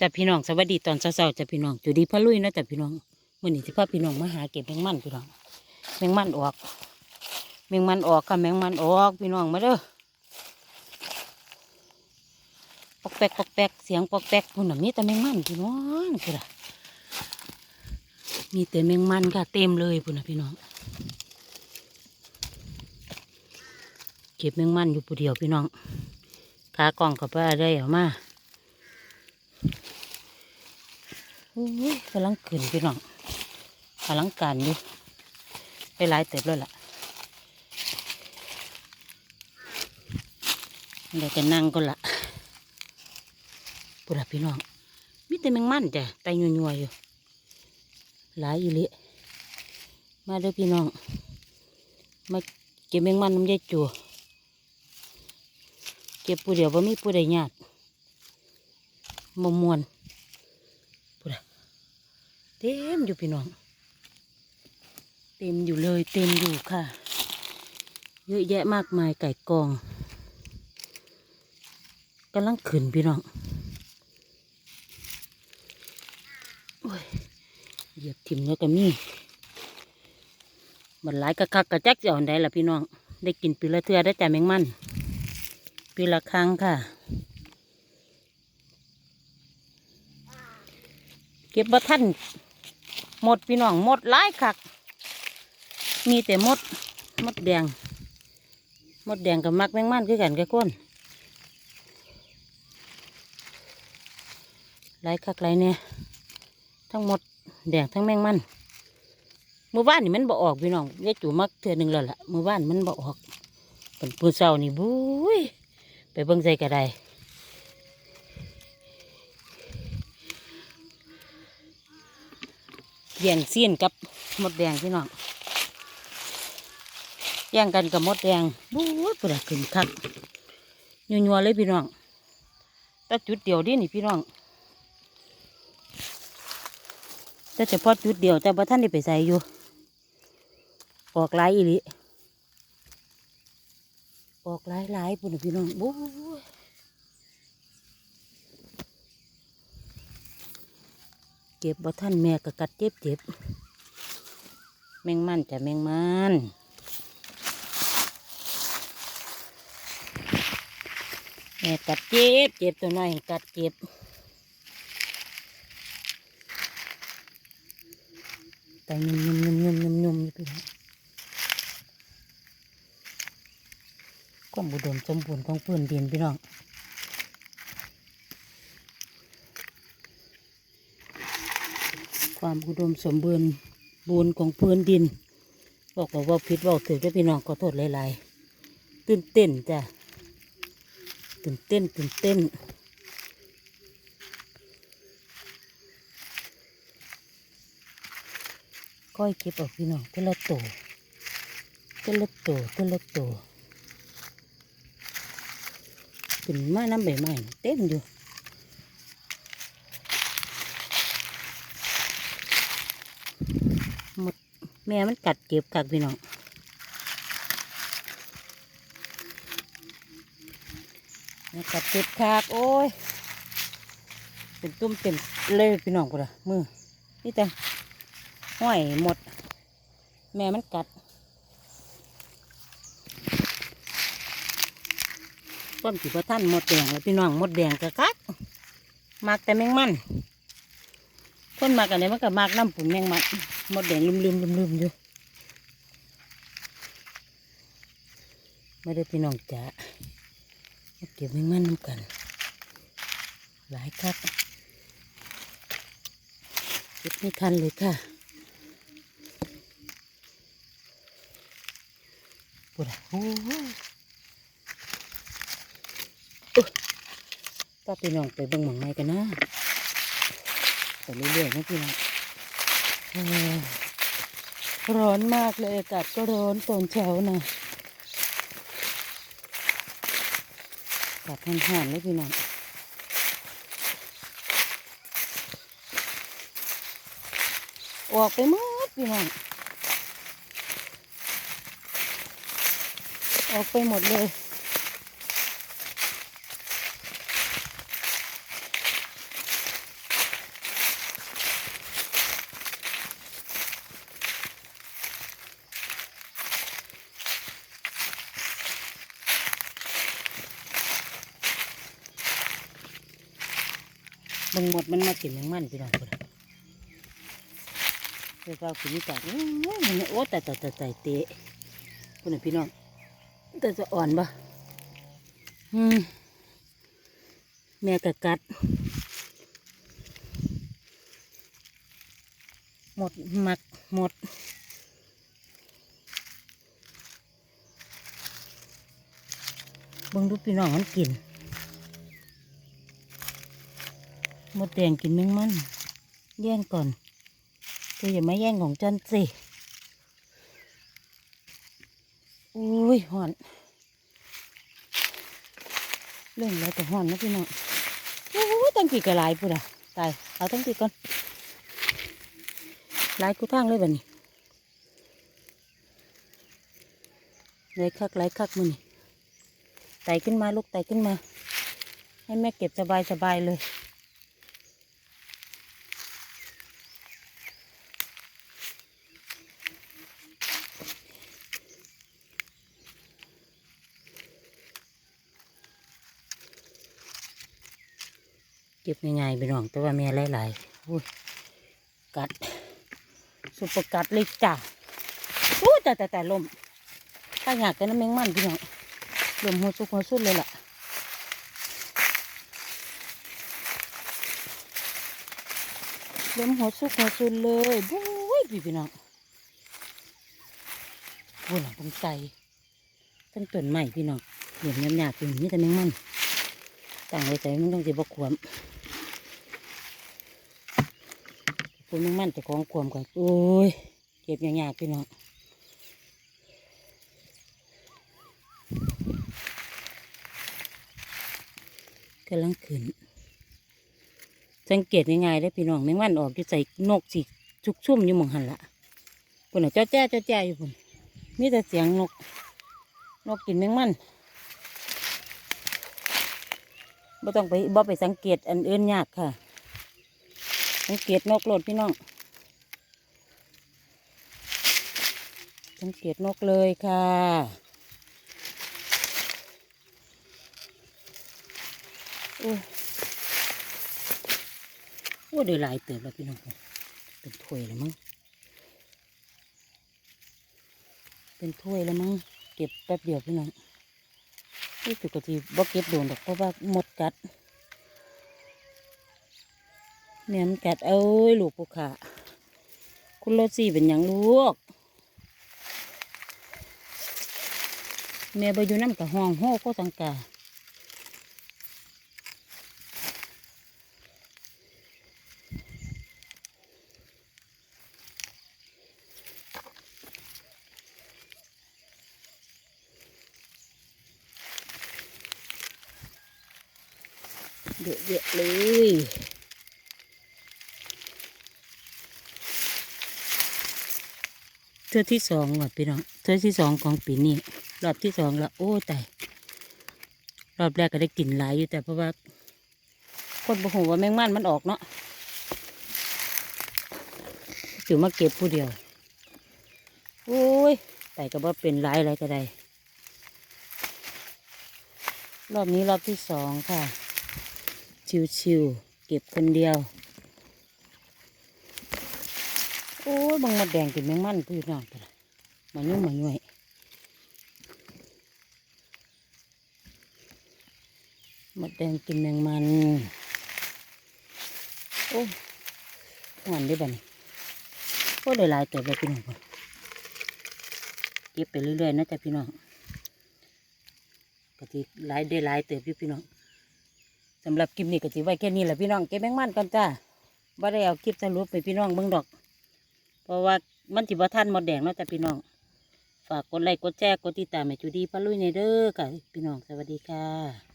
จะพี่น้องสวัสดีตอนเช้าๆจะพี่น้องจุดีพ่อลุยนะจะพี่น้องมื่อนี้สิพาพี่น้องมาหาเก็บแมงมันพี่น้องแมงมันออกแมงมันออกค่ะแมงมันออกพี่น้องมาเด้อปอกแปกปอกแปกเสียงปอกแปกพุ่นน่ะมีแต่แมงมันพี่น้องพุ่นน่ะมีแต่แมงมันค่ะเต็มเลยพุ่นน่ะพี่น้อง เก็บแมงมันอยู่ผู้เดียวพี่น้องขากล่องกับป้าได้เอามา อุ้ย กำลังขึ้นพี่น้องกำลังการอยู่ไปหลายเติบเลยล่ะเดี๋ยวจะนั่งก็ละปุระพี่น้องมีแต่แมงมันจ้ะไตยัวๆอยู่ หลายอยู่เละมาด้อพี่น้อง มาเก็บแมงมันน้ำยายจัวเก็บผู้เดียวว่ามีผู้ใดญาติมมวน เต็มอยู่พี่น้อง เต็มอยู่เลย เต็มอยู่ค่ะ เยอะแยะมากมายไก่กองกำลังขึ้นพี่น้องโอ้ยเหยียบถิ่มแล้วก็มีบันหลายกระคักกะจักจะอ่อนได้ละพี่น้อง ได้กินปีละเทือได้จ่าแมงมันปีละครั้งค่ะ เก็บบ่ทัน หมดพี่น้องหมดหลายคัก มีแต่มดมดแดง มดแดงกับมักแมงมันคือกันกับก้นหลายคักหลายเนี่ยทั้งหมดแดงทั้งแมงมันเมื่อวานนี่มันบ่ออกพี่น้องยายจู่มักเทือหนึ่งแล้วล่ะเมื่อวานมันบ่ออกเป็นปูเศร้านี่บุ้ยไปเบิ่งใจกระได แย่งเสี้ยนกับมดแดงพี่น้องแย่งกันกับมดแดงบู๊ดปวดขึ้นคักยัวๆเลยพี่น้องแต่จุดเดียวดินี่พี่น้องแต่เฉพาะจุดเดียวแต่บ่ท่านได้ไปใส่อยู่ ออกหลายอีหลิออกหลายลายๆปุ่นพี่น้องบู๊ เก็บบ่ท่านแม่ก็กัดเจ็บเจ็บแมงมันจ้ะแมงมันแม่กัดเจ็บเจ็บตัวน้อยกัดเจ็บแต่ยุ่มยุ่มยุ่มยุ่มยุ่มยุ่มอยู่พี่น้องความบุดมสมบูรณ์ของพื้นดินพี่น้อง ความอุดมสมบูรณ์บูรณ์ของพื้นดิน บอกว่าว่าพิษบอกถือได้พี่น้องขอโทษหลายๆตื่นเต้นจ้ะตื่นเต้นตื่นเต้นก้อยเก็บออกพี่น้องเทละโตเทละโตเทละโตขึ้นมาน้ำใบไม้เต็มอยู่ หมด แม่มันกัดเก็บกักพี่น้องกัดเก็บคักโอ้ยเป็นตุ้มเป็นเลยพี่น้องกูละมือนี่แต่ห้อยหมด แม่มันกัดต้นผีพระท่านหมดแดงเลยพี่น้องหมดแดงกะคักมากแต่แมงมันคนมากกันเลยมันก็มากน้ำปุ่นแมงมัน มดแดงลืมลืมลืมลืมอยู่ไม่ได้พี่น้องจ๋ามาเก็บแมงมันน้ำกัน หลายครับเก็บไม่ทันเลยค่ะปวดโอ้ยอุ๊ยป้าพี่น้องไปเบิ่งหมองไม้กันนะไปเรื่อยๆนะพี่น้องเอ่อ ร้อนมากเลยอากาศก็ร้อนตอนเช้านะอากาศห่านๆเลยพี่น้องออกไปหมดพี่น้องออกไปหมดเลย เบังหมดมันมากินแมงมันพี่น้องพุ่นเพื่อเรากินนี่จากโอ้มันโอ้แต่แต่แต่แต่เตะคนพี่น้องแต่จะอ่อนปะอืมแม่กะกัด หมดหมักหมดเบิ่งดูพี่น้องมันกิน ห มดแดงกินแมงมันแย่งก่อนเธออย่ามาแย่งของจันสิอุ้ยห่อน เรื่องแล้วแต่ห่อนนะพี่น้องโอ้ยตั้งกี่กระไรปุ่นอะตายเอาตั้งกี่ก่อนหลายกูทางเลยแบบนี้ไหลคักไหลคักมือนี่ไต่ขึ้นมาลูกไต่ขึ้นมา ให้แม่เก็บสบายสบายเลย ก็บง่ายๆไปน้องแต่ว่าแม่หลายๆอุ้ยกัด สุปเปอร์กัดเลยจ้าอู้แต่แต่แต่ลมถ้าอยากกันน้ำแมงมันพี่น้องลมหัวสุกหัวสุดเลยล่ะลมหัวสุกหัวสุดเลยบุ้ยพี่พี่น้องบุ้ยหลังตรงใจต้นต้นใหม่พี่น้องเหยียบยำๆพี่นี่แต่แมงมันต่างไว้ใจมันต้องสิบกขวม คุณแมงมันจะของขวมก่อนโอ้ยเก็บยากๆพี่น้องกำลังขึ้น สังเกตง่ายๆได้พี่น้องแมงวันออกจะใส่นกสิชุกชุ่มอยู่หมองหันละปุ่นน่ะเจ้าแจ้เจ้าแจ้อยู่ปุ่นมีแต่เสียงนก นกกินแมงมันบ่ต้องไปบ่ไปสังเกตอันอื่นยากค่ะ สังเกตนกโลดพี่น้องสังเกตนกเลยค่ะโอ้โอ้ได้หลายเติบแล้วพี่น้องเป็นถ้วยแล้วมั้งเป็นถ้วยแล้วมั้งเก็บแป๊บเดียวพี่น้องนี่ปกติบ่เก็บโดนดอกเพราะว่าหมดกัด แม่มันกัดเอ้ยลูกปูขาคุณโรซี่เป็นอย่างลูกแม่ไปอยู่น้ำกับห้องโห่โคสังกาเดือดเดือดๆเลย เทือที่สองว่ะพี่น้องเทือที่สองของปีนี้รอบที่สองละโอ้ตายรอบแรกก็ได้กลิ่นหลายอยู่แต่เพราะว่าคนบ่หูว่าแมงมันมันออกเนาะถือมาเก็บผู้เดียวโอ้ยแต่ก็บ่เป็นหลายอะไรก็ได้รอบนี้รอบที่สองค่ะ ชิวๆเก็บคนเดียว โอ้ยบางมดแดงกินแมงมันพี่น้องไปละมันยุ่งมันย่วยมดแดงกินแมงมัน โอ้หวานได้บ่นี่โอ้หลายแต่ไปพี่น้องพุ่นเก็บไปเรื่อยๆนะจ๊ะพี่น้องกะทิหลายได้หลายเติบอยู่พี่น้องสำหรับคลิปนี้ก็สิไว้แค่นี้แหละพี่น้องเก็บแมงมันก่อนจ้าว่ได้เอาคลิปสรุปไปพี่น้องเบิ่งดอก เพราะว่ามันจิบ่ท่านหมดแดงเนาะจ้ะพี่น้อง ฝากกดไลค์กดแชร์กดติดตามให้จูดีปะลุยในเด้อค่ะพี่น้องสวัสดีค่ะ